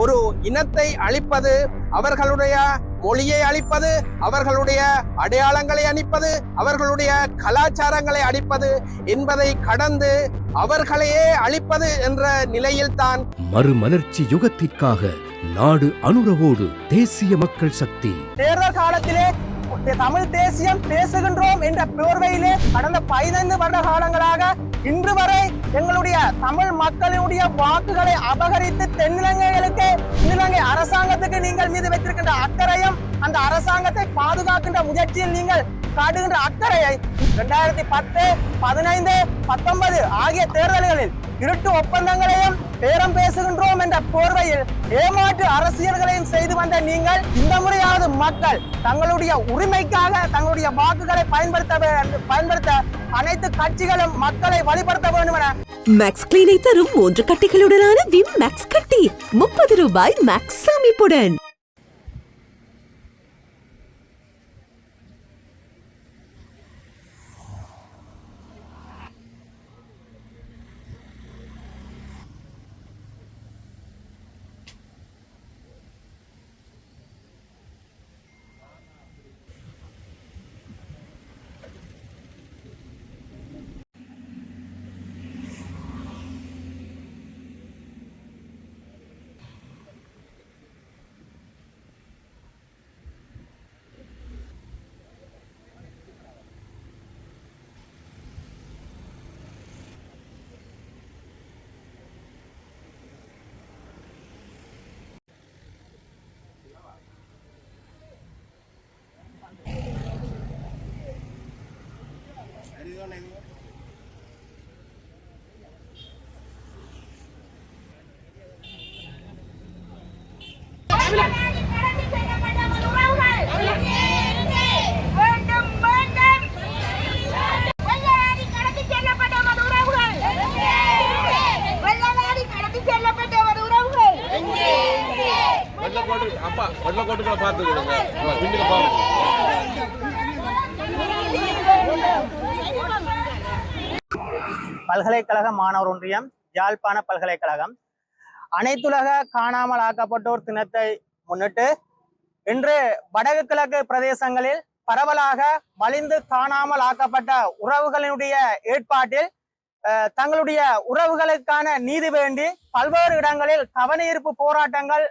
ஒரு இனத்தை அழிப்பது அவர்களுடைய மொழியை அழிப்பது அவர்களுடைய அடையாளங்களை அழிப்பது அவர்களுடைய கலாச்சாரங்களை அழிப்பது என்பதை கடந்து அவர்களையே அழிப்பது என்ற நிலையில்தான் மறுமலர்ச்சி யுகத்திற்காக நாடு அனுரவோடு தேசிய மக்கள் சக்தி. தேர்தல் காலத்திலே தமிழ் தேசியம் பேசுகின்றோம் என்ற போர்வையிலே கடந்த பதினைந்து வருட காலங்களாக இன்று வரை எங்களுடைய தமிழ் மக்களுடைய வாக்குகளை அபகரித்து தென்னிலங்கைகளுக்கு இலங்கை அரசாங்கத்துக்கு நீங்கள் மீது வைத்திருக்கின்ற அக்கறையும் அந்த அரசாங்கத்தை பாதுகாக்கின்ற முயற்சியில் நீங்கள் காட்டுகின்ற அக்கறையை இரண்டாயிரத்தி பத்து பதினைந்து பத்தொன்பது ஆகிய தேர்தல்களில் இருட்டு ஒப்பந்தங்களையும் பேரம் பேசுகின்றோம் என்ற போர்வையில் ஏமாற்று அரசியல்களையும் செய்து வந்த நீங்கள் இந்த முறையாவது மக்கள் தங்களுடைய உரிமைக்காக தங்களுடைய வாக்குகளை பயன்படுத்த பயன்படுத்த அனைத்து கட்சிகளும் மக்களை வழிபடுத்த வேண்டும் என மேக்ஸ் கிளீனை தரும் மூன்று கட்டிகளுடனான விம் மேக்ஸ் கட்டி முப்பது ரூபாய் மேக்ஸ் சேமிப்புடன் வேண்டும் வேண்டும் வெள்ளநாடி கடத்தி செல்லப்பட்ட மது உறவுகள் வெள்ளநாடி கடத்தி செல்லப்பட்ட மது உறவுகள் வெள்ளக்கோட்டு அப்பா வெள்ளக்கோட்டுக்குள்ள பார்த்துக்கிடுங்க பின்னுக்கு பாருங்க பல்கலைக்கழக மாணவர் ஒன்றியம் யாழ்ப்பாண பல்கலைக்கழகம். அனைத்துலக காணாமல் ஆக்கப்பட்டோர் தினத்தை முன்னிட்டு இன்று வடக்கு கிழக்கு பிரதேசங்களில் பரவலாக மலிந்து காணாமல் ஆக்கப்பட்ட உறவுகளினுடைய ஏற்பாட்டில் அஹ், தங்களுடைய உறவுகளுக்கான நீதி வேண்டி பல்வேறு இடங்களில் கவனஈர்ப்பு போராட்டங்கள்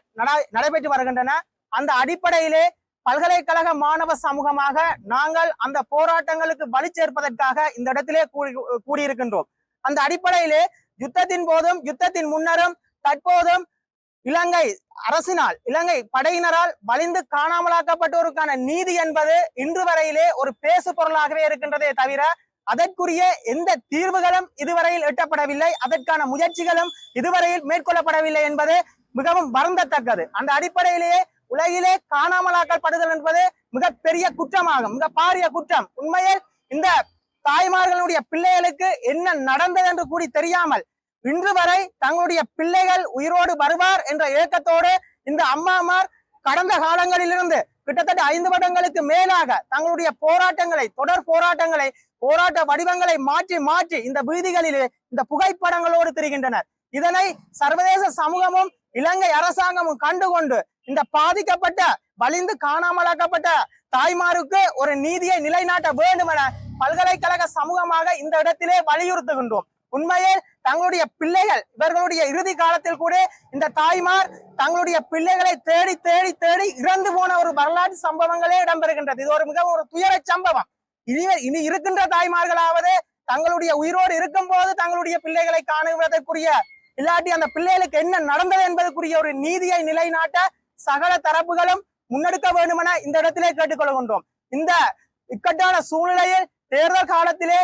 நடைபெற்று வருகின்றன. அந்த அடிப்படையிலே பல்கலைக்கழக மாணவ சமூகமாக நாங்கள் அந்த போராட்டங்களுக்கு வலி சேர்ப்பதற்காக இந்த இடத்திலே கூடி கூடியிருக்கின்றோம் அந்த அடிப்படையிலே யுத்தத்தின் போதும் யுத்தத்தின் முன்னரும் தற்போதும் இலங்கை அரசினால் இலங்கை படையினரால் வலிந்து காணாமலாக்கப்பட்டோருக்கான நீதி என்பது இன்று வரையிலே ஒரு பேசு பொருளாகவே இருக்கின்றதே தவிர அதற்குரிய எந்த தீர்வுகளும் இதுவரையில் எட்டப்படவில்லை. அதற்கான முயற்சிகளும் இதுவரையில் மேற்கொள்ளப்படவில்லை என்பது மிகவும் வருந்தத்தக்கது. அந்த அடிப்படையிலேயே உலகிலே காணாமலாக்கப்படுதல் என்பது மிகப்பெரிய குற்றமாகும் மிக பாரிய குற்றம். உண்மையில் இந்த தாய்மார்களுடைய பிள்ளைகளுக்கு என்ன நடந்தது என்று கூடி தெரியாமல் இன்று வரை தங்களுடைய பிள்ளைகள் உயிரோடு வருவார் என்ற இயக்கத்தோடு இந்த அம்மாமார் கடந்த காலங்களிலிருந்து கிட்டத்தட்ட ஐந்து வருடங்களுக்கு மேலாக தங்களுடைய போராட்டங்களை தொடர் போராட்டங்களை போராட்ட வடிவங்களை மாற்றி மாற்றி இந்த வீதிகளிலே இந்த புகைப்படங்களோடு திரிகின்றனர். இதனை சர்வதேச சமூகமும் இலங்கை அரசாங்கமும் கண்டுகொண்டு இந்த பாதிக்கப்பட்ட வலிந்து காணாமலாக்கப்பட்ட தாய்மாருக்கு ஒரு நீதியை நிலைநாட்ட வேண்டும் என பல்கலைக்கழக சமூகமாக இந்த இடத்திலே வலியுறுத்துகின்றோம். உண்மையில் தங்களுடைய பிள்ளைகள் இவர்களுடைய இறுதி காலத்தில் கூட இந்த தாய்மார் தங்களுடைய பிள்ளைகளை தேடி தேடி தேடி இறந்து போன ஒரு வரலாற்று சம்பவங்களே இடம்பெறுகின்றது. இது ஒரு மிக ஒரு துயர சம்பவம். இனி இனி இருக்கின்ற தாய்மார்களாவது தங்களுடைய உயிரோடு இருக்கும் போது தங்களுடைய பிள்ளைகளை காணுவதற்குரிய இல்லாட்டி அந்த பிள்ளைகளுக்கு என்ன நடந்தது என்பதற்குரிய ஒரு நீதியை நிலைநாட்ட சகல தரப்புகளும் முன்னெடுக்க வேண்டுமென இந்த இடத்திலே கேட்டுக்கொள்கின்றோம். இந்த இக்கட்டான சூழ்நிலையில் தேர்தல் காலத்திலே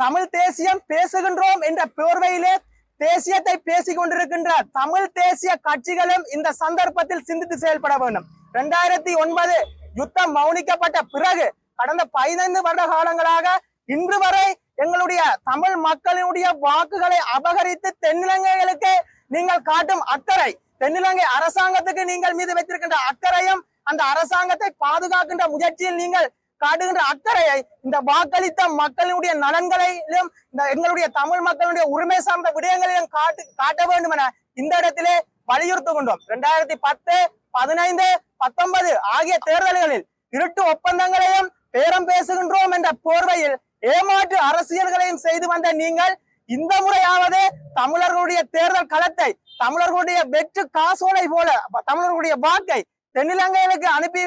தமிழ் தேசியம் பேசுகின்றோம் என்ற போர்வையிலே தேசியத்தை பேசிக் கொண்டிருக்கின்ற தமிழ் தேசிய கட்சிகளும் இந்த சந்தர்ப்பத்தில் சிந்தித்து செயல்பட வேண்டும். இரண்டாயிரத்தி ஒன்பது யுத்தம் மௌனிக்கப்பட்ட பிறகு கடந்த பதினைந்து வருட காலங்களாக இன்று வரை எங்களுடைய தமிழ் மக்களினுடைய வாக்குகளை அபகரித்து தென்னிலங்கைகளுக்கு நீங்கள் காட்டும் அக்கறை தென்னிலங்கை அரசாங்கத்துக்கு நீங்கள் மீது வைத்திருக்கின்ற அக்கறையும் அந்த அரசாங்கத்தை பாதுகாக்கின்ற முயற்சியில் நீங்கள் காட்டுகின்ற அக்கறையை இந்த வாக்களித்த மக்களுடைய நலன்களையும் இந்த எங்களுடைய தமிழ் மக்களுடைய உரிமை சார்ந்த விடயங்களையும் காட்டு காட்ட வேண்டும் என இந்த இடத்திலே வலியுறுத்துகின்றோம். இரண்டாயிரத்தி பத்து பதினைந்து பத்தொன்பது ஆகிய தேர்தல்களில் இருட்டு ஒப்பந்தங்களையும் பேரம் பேசுகின்றோம் என்ற போர்வையில் ஏமாற்று அரசியல்களையும் செய்து வந்த நீங்கள் இந்த முறையாவது தமிழர்களுடைய தேர்தல் களத்தை தமிழர்களுடைய வெற்று காசோலை போல தமிழர்களுடைய வாக்கை தென்னிலங்கைகளுக்கு அனுப்பி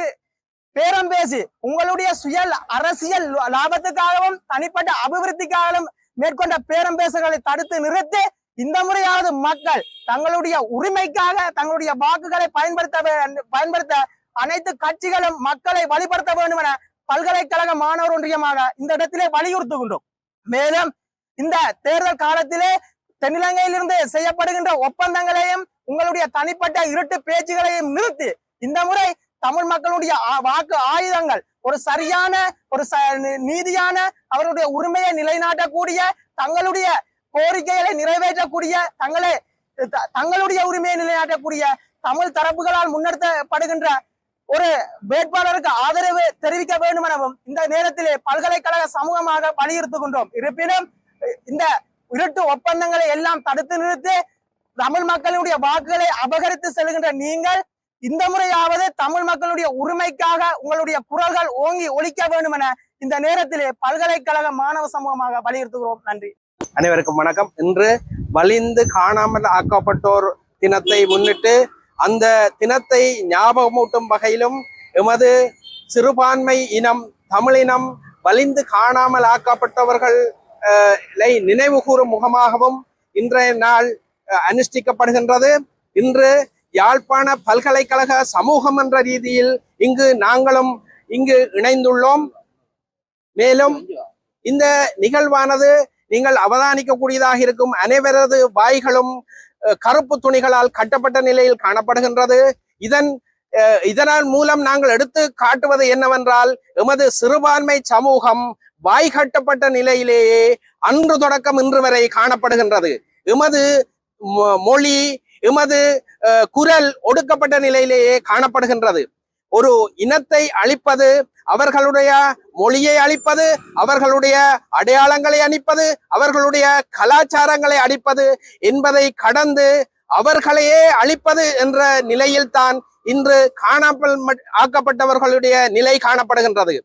பேரம் பேசி உங்களுடைய சுய அரசியல் லாபத்துக்காகவும் தனிப்பட்ட அபிவிருத்திக்காகவும் மேற்கொண்ட பேரம் பேசுகளை தடுத்து நிறுத்தி இந்த முறையாவது மக்கள் தங்களுடைய உரிமைக்காக தங்களுடைய வாக்குகளை பயன்படுத்த பயன்படுத்த அனைத்து கட்சிகளும் மக்களை வழிபடுத்த வேண்டும் என பல்கலைக்கழக மாணவர் ஒன்றியமாக இந்த இடத்திலே வலியுறுத்துகின்றோம். மேலும் இந்த தேர்தல் காலத்திலே தென்னிலங்கையிலிருந்து செய்யப்படுகின்ற ஒப்பந்தங்களையும் உங்களுடைய தனிப்பட்ட இருட்டு பேச்சுகளையும் நிறுத்தி இந்த முறை தமிழ் மக்களுடைய வாக்கு ஆயுதங்கள் ஒரு சரியான ஒரு நீதியான அவருடைய உரிமையை நிலைநாட்டக்கூடிய தங்களுடைய கோரிக்கைகளை நிறைவேற்றக்கூடிய தங்களை தங்களுடைய உரிமையை நிலைநாட்டக்கூடிய தமிழ் தரப்புகளால் முன்னெடுத்தப்படுகின்ற ஒரு வேட்பாளருக்கு ஆதரவு தெரிவிக்க வேண்டும் எனவும் இந்த நேரத்திலே பல்கலைக்கழக சமூகமாக வலியுறுத்துகின்றோம் இருப்பினும் இந்த இருட்டு ஒப்பந்தங்களை எல்லாம் தடுத்து நிறுத்தி தமிழ் மக்களுடைய வாக்குகளை அபகரித்து செல்கின்ற நீங்கள் இந்த முறையாவது தமிழ் மக்களுடைய உரிமைக்காக உங்களுடைய குரல்கள் ஓங்கி ஒலிக்க வேண்டும் என இந்த நேரத்திலே பல்கலைக்கழக மாணவ சமூகமாக வலியுறுத்துகிறோம். நன்றி. அனைவருக்கும் வணக்கம். இன்று வலிந்து காணாமல் ஆக்கப்பட்டோர் தினத்தை முன்னிட்டு அந்த தினத்தை ஞாபகமூட்டும் வகையிலும் எமது சிறுபான்மை இனம் தமிழினம் வலிந்து காணாமல் ஆக்கப்பட்டவர்கள் அஹ், நினைவு கூறும் முகமாகவும் இன்றைய நாள் அஹ், அனுஷ்டிக்கப்படுகின்றது. இன்று யாழ்ப்பாண பல்கலைக்கழக சமூகம் என்ற ரீதியில் இங்கு நாங்களும் இங்கு இணைந்துள்ளோம். மேலும் இந்த நிகழ்வானது நீங்கள் அவதானிக்கக்கூடியதாக இருக்கும் அனைவரது வாய்களும் கருப்பு துணிகளால் கட்டப்பட்ட நிலையில் காணப்படுகின்றது. இதன் இதனால் மூலம் நாங்கள் எடுத்து காட்டுவது என்னவென்றால் எமது சிறுபான்மை சமூகம் வாய் கட்டப்பட்ட நிலையிலேயே அன்று தொடக்கம் இன்று வரை காணப்படுகின்றது. எமது மொ- மொழி எமது அஹ், குரல் ஒடுக்கப்பட்ட நிலையிலேயே காணப்படுகின்றது. ஒரு இனத்தை அழிப்பது அவர்களுடைய மொழியை அழிப்பது அவர்களுடைய அடையாளங்களை அழிப்பது அவர்களுடைய கலாச்சாரங்களை அழிப்பது என்பதை கடந்து அவர்களையே அழிப்பது என்ற நிலையில்தான் இன்று காணாமல் ஆக்கப்பட்டவர்களுடைய நிலை காணப்படுகின்றது.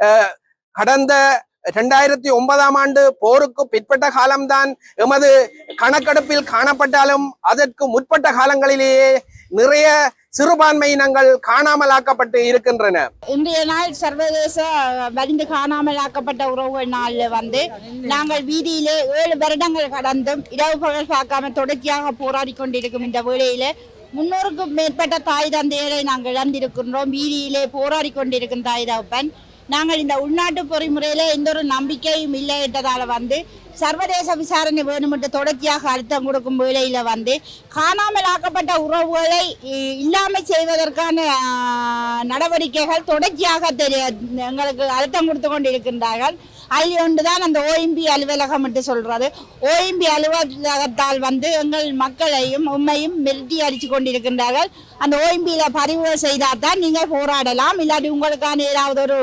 அஹ், கடந்த இரண்டாயிரத்தி ஒன்பதாம் ஆண்டு போருக்கு பிற்பட்ட காலம்தான் எமது கணக்கெடுப்பில் காணப்பட்டாலும் அதற்கு முற்பட்ட காலங்களிலேயே நிறைய சிறுபான்மை இனங்கள் காணாமலாக்கப்பட்டு இருக்கின்றன. இன்றைய நாள் சர்வதேச வலிந்து காணாமலாக்கப்பட்ட உறவுகள் நாளில் வந்து நாங்கள் வீதியிலே ஏழு வருடங்கள் கடந்தும் இரவு பகல் பார்க்காம தொடர்ச்சியாக போராடி கொண்டிருக்கும் இந்த வேளையில முன்னூறுக்கும் மேற்பட்ட தாய் தந்தையரை நாங்கள் இழந்திருக்கின்றோம். வீதியிலே போராடி கொண்டிருக்கும் தாய் தகப்பன். நாங்கள் இந்த உள்நாட்டு பொறிமுறையில எந்த ஒரு நம்பிக்கையும் இல்லை என்றதால வந்து சர்வதேச விசாரணை வேணுமென்று தொடர்ச்சியாக அழுத்தம் கொடுக்கும் வேளையில வந்து காணாமல் ஆக்கப்பட்ட உறவுகளை இ- இல்லாமல் செய்வதற்கான நடவடிக்கைகள் தொடர்ச்சியாக தெரிய எங்களுக்கு அழுத்தம் கொடுத்து கொண்டு இருக்கின்றார்கள் அதில் ஒன்றுதான் அந்த ஓஎம்பி அலுவலகம் என்று சொல்றது. ஓஎம்பி அலுவலகத்தால் வந்து எங்கள் மக்களையும் உண்மையும் மிரட்டி அடித்து கொண்டிருக்கின்றார்கள். அந்த ஓஎம்பியில் பதிவு செய்தால் தான் நீங்கள் போராடலாம். இல்லாட்டி உங்களுக்கான ஏதாவது ஒரு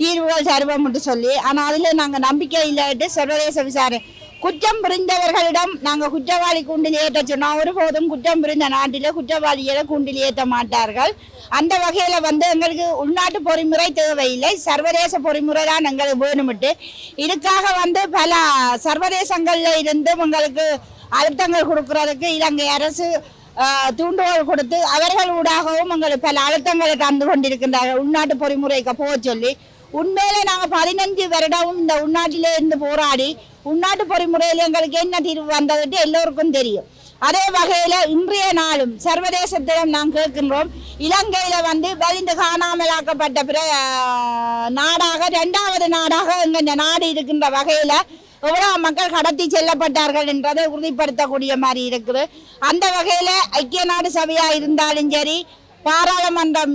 தீர்வுகள் தருவோம் என்று சொல்லி ஆனால் அதில் நாங்கள் நம்பிக்கை இல்லாட்டு சர்வதேச விசாரணை குற்றம் புரிந்தவர்களிடம் நாங்கள் குற்றவாளி கூண்டில் ஏற்ற சொன்னோம் ஒருபோதும் குற்றம் புரிந்த நாட்டில் குற்றவாளிகளை கூண்டில் ஏற்ற மாட்டார்கள். அந்த வகையில் வந்து எங்களுக்கு உள்நாட்டு பொறிமுறை தேவையில்லை. சர்வதேச பொறிமுறை தான் எங்களுக்கு வேணுமிட்டு. இதுக்காக வந்து பல சர்வதேசங்களில் இருந்து எங்களுக்கு அழுத்தங்கள் கொடுக்கறதுக்கு இலங்கை அரசு தூண்டுகோல் கொடுத்து அவர்கள் ஊடாகவும் எங்களுக்கு பல அழுத்தங்களை தந்து கொண்டிருக்கின்றார்கள். உள்நாட்டு பொறிமுறைக்கு போக சொல்லி உண்மையிலே நாங்கள் பதினஞ்சு வருடமும் இந்த உள்நாட்டிலே இருந்து போராடி உள்நாட்டு பொறிமுறையில் எங்களுக்கு என்ன தீர்வு வந்ததுட்டு எல்லோருக்கும் தெரியும். அதே வகையில் இன்றைய நாளும் சர்வதேசத்திடம் நாம் கேட்கின்றோம். இலங்கையில் வந்து வலிந்து காணாமலாக்கப்பட்ட பிற நாடாக ரெண்டாவது நாடாக எங்கள் இந்த நாடு இருக்கின்ற வகையில் எவ்வளோ மக்கள் கடத்தி செல்லப்பட்டார்கள் என்றதை உறுதிப்படுத்தக்கூடிய மாதிரி இருக்குது. அந்த வகையில் ஐக்கிய நாடு சபையாக இருந்தாலும் சரி பாராளுமன்றம்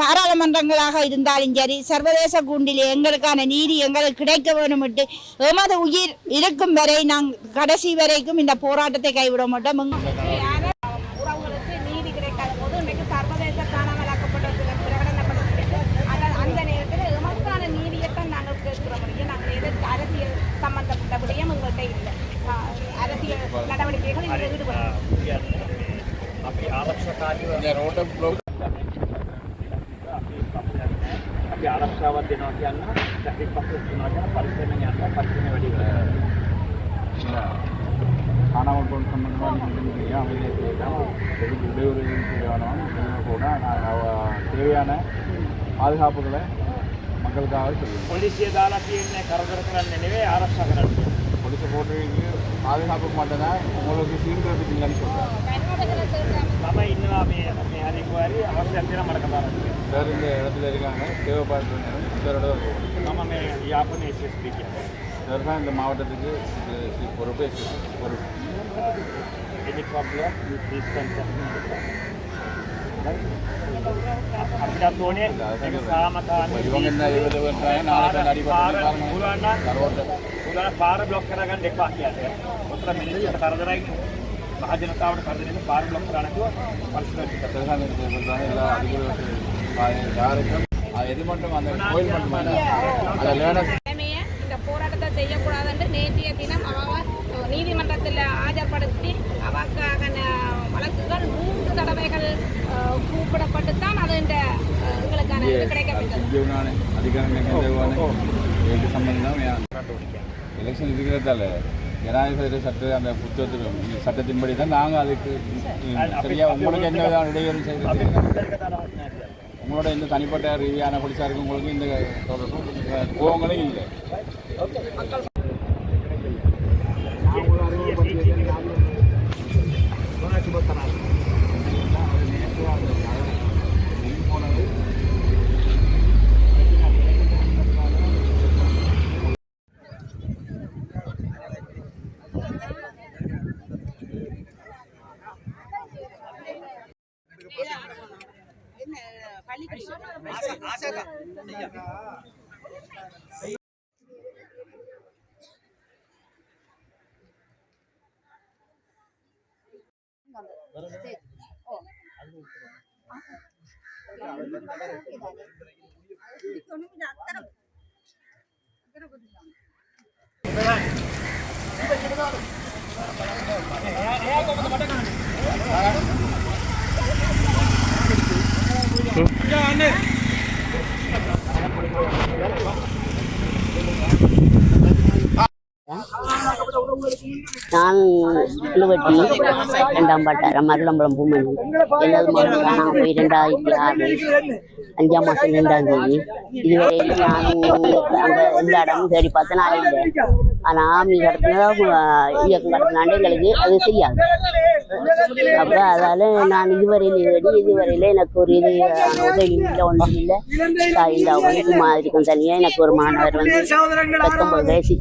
பாராளுமன்றங்களாக இருந்தாலும் சரி சர்வதேச கூண்டில் எங்களுக்கான நீதி எங்களுக்கு கிடைக்க வேணுமிட்டு எமது உயிர் இருக்கும் வரை நாங்கள் கடைசி வரைக்கும் இந்த போராட்டத்தை கைவிட மாட்டோம். நீதி சர்வதேச அந்த நேரத்தில் அரசியல் சம்பந்தப்பட்ட விடயம் இல்லை. அரசியல் நடவடிக்கைகள் இதில் இந்த ரோட்டை ப்ளோக் අපි ආරක්ෂාවක් දෙනවා කියන්න ට්‍රැෆික් පස්සේ දෙනවා කියන පරිස්සමෙන් යන්න පරිස්සමෙන් වැඩි කරනවා. காணாமல் போன சம்பந்தமாக நீங்கள் அமைதியை செய்யலாம் எதுக்கு இடையூறு செய்யணும் கூட நான் தேவையான பாதுகாப்புகளை மக்களுக்காக செய்யணும் පොලිසිය දාලා තියෙන්නේ කරදර කරන්නේ නෙවෙයි ආරක්ෂා කරන්න. போலீஸை போட்டுருக்கு பாதுகாப்புக்கு மட்டும்தான் உங்களுக்கு சீர்திருத்தம் இல்லைன்னு சொல்கிறேன் சார் இந்த இடத்துல இருக்காங்க? தேவைப்படுறாங்க சாரோட சார் தான் இந்த மாவட்டத்துக்கு பொறுப்பே பொறுப்பு any problem please concern contact me. අපිට ඕනේ ඒක සාමකාමී இவங்க என்ன இருபது வருஷம் நாளைக்கு පාර அடிபட்டு පුළුවන් නම් පුළුවන් පාර බ්ලොක් කරගන්න එපා කියන්නේ. උතර මිනිස්සුන්ට කරදරයි මහ ජනතාවට කරදරයි පාර බ්ලොක් කරන්න කිව්ව පරිස්සමෙන් பிரதான சொல்றாங்க எல்லா அதிகாரிகள் யாருக்கும் அது எது மட்டும் அந்த கோயில் மட்டும் அதை லேர்னஸ் தலைமையை இந்த போராட்டத்தை செய்யக்கூடாதுன்னு நேற்றைய தினம் அவங்க நீதிமன்றத்தில் ஆஜர்படுத்தி அவக்காக அஹ், கூப்பிடப்பட்டு தான் அது இந்த எங்களுக்கான கிடைக்கப்பட்டது சம்பந்தம்? எலெக்ஷன் இருக்கிறதால ஜனாதிபதி சட்ட அந்த புத்தகத்துக்கு சட்டத்தின்படி தான் நாங்கள் அதுக்கு சரியா உங்களுக்கு எந்த விதமான இடையூறு செய்கிறது உங்களோட இந்த தனிப்பட்ட ரீதியான போலீஸாருக்கு உங்களுக்கு இந்த தொடர்பும் கோவங்களும் இல்லை நான் புழுவட்டி ரெண்டாம் பாட்டாரம் மருளம்பலம் பூமணி எனது மகன் நான் போய் ரெண்டாயிரத்தி ஆறு அஞ்சாம் மாதம் ரெண்டாம் தேதி. இதுவரையிலும் நான் அங்கே எல்லா இடமும் தேடி பார்த்து நான் இல்லை ஆனால் ஆமி கடத்தினதா இயக்கம் கடத்தினாண்டு எங்களுக்கு அது தெரியாது. அப்போ அதால் நான் இதுவரையில் தேடி இதுவரையில் எனக்கு ஒரு இது உதவி இல்லை ஒன்றும் இல்லை. தாயில்லா ஒன்று மாதிரி தனியாக எனக்கு ஒரு மாணவர் வந்து பத்தொன்பது வயசு.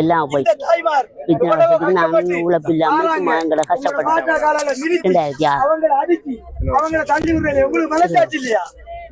எல்லாம் போய் இத்தனை வருஷத்துக்கு நானும் உழைப்பு இல்லாமல் சும்மா எங்களை கஷ்டப்பட்டு ரெண்டாயிரத்தி ஆறு.